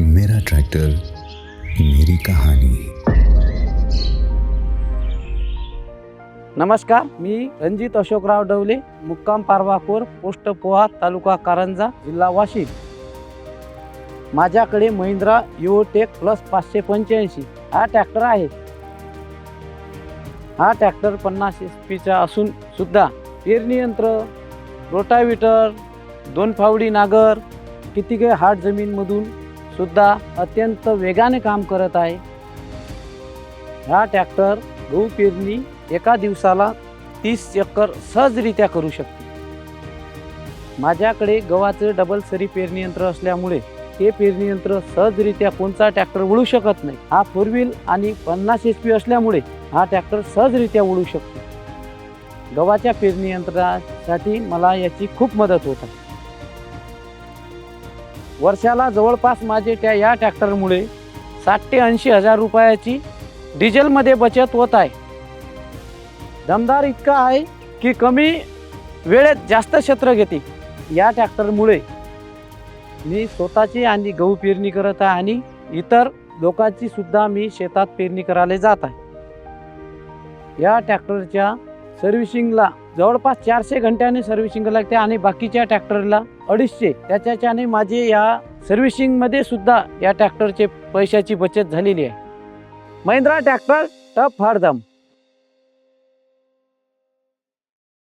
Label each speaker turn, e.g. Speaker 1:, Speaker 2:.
Speaker 1: मेरा ट्रैक्टर मेरी कहानी।
Speaker 2: नमस्कार मी रणजित अशोकराव डवले मुक्काम पारवाकोर पोस्ट पोहा तालुका कारंजा जिल्हा वाशिम. माझ्याकडे महिंद्रा युओटेक प्लस पाचशे पंच्याऐंशी हा ट्रॅक्टर आहे. हा ट्रॅक्टर पन्नास एच पीचा असून सुद्धा पेरणी यंत्र रोटाविटर दोन फावडी नागर किती काही हार्ड जमीनमधून सुद्धा अत्यंत वेगाने काम करत आहे. हा ट्रॅक्टर गहू पेरणी एका दिवसाला तीस एकर सहजरित्या करू शकते. माझ्याकडे गव्हाचं डबल सरी पेरणी यंत्र असल्यामुळे ते पेरणी यंत्र सहजरित्या कोणता ट्रॅक्टर वळू शकत नाही. हा फोर व्हील आणि पन्नास एच पी असल्यामुळे हा ट्रॅक्टर सहजरित्या वळू शकतो. गव्हाच्या पेरणी यंत्रासाठी मला याची खूप मदत होत आहे. वर्षाला जवळपास माझे त्या या ट्रॅक्टरमुळे साठ ते ऐंशी हजार रुपयाची डिझेलमध्ये बचत होत आहे. दमदार इतका आहे की कमी वेळेत जास्त क्षेत्र घेते. या ट्रॅक्टरमुळे मी स्वतःची आणि गहू पेरणी करत आहे आणि इतर लोकांची सुद्धा मी शेतात पेरणी करायला जात आहे. या ट्रॅक्टरच्या सर्व्हिसिंगला जवळपास चारशे घंट्याने सर्व्हिसिंग लागते आणि बाकीच्या ट्रॅक्टरला अडीचशे. त्याच्याने माझे या सर्व्हिसिंगमध्ये सुद्धा या ट्रॅक्टरचे पैशाची बचत झालेली आहे. महिंद्रा ट्रॅक्टर टप फाडदम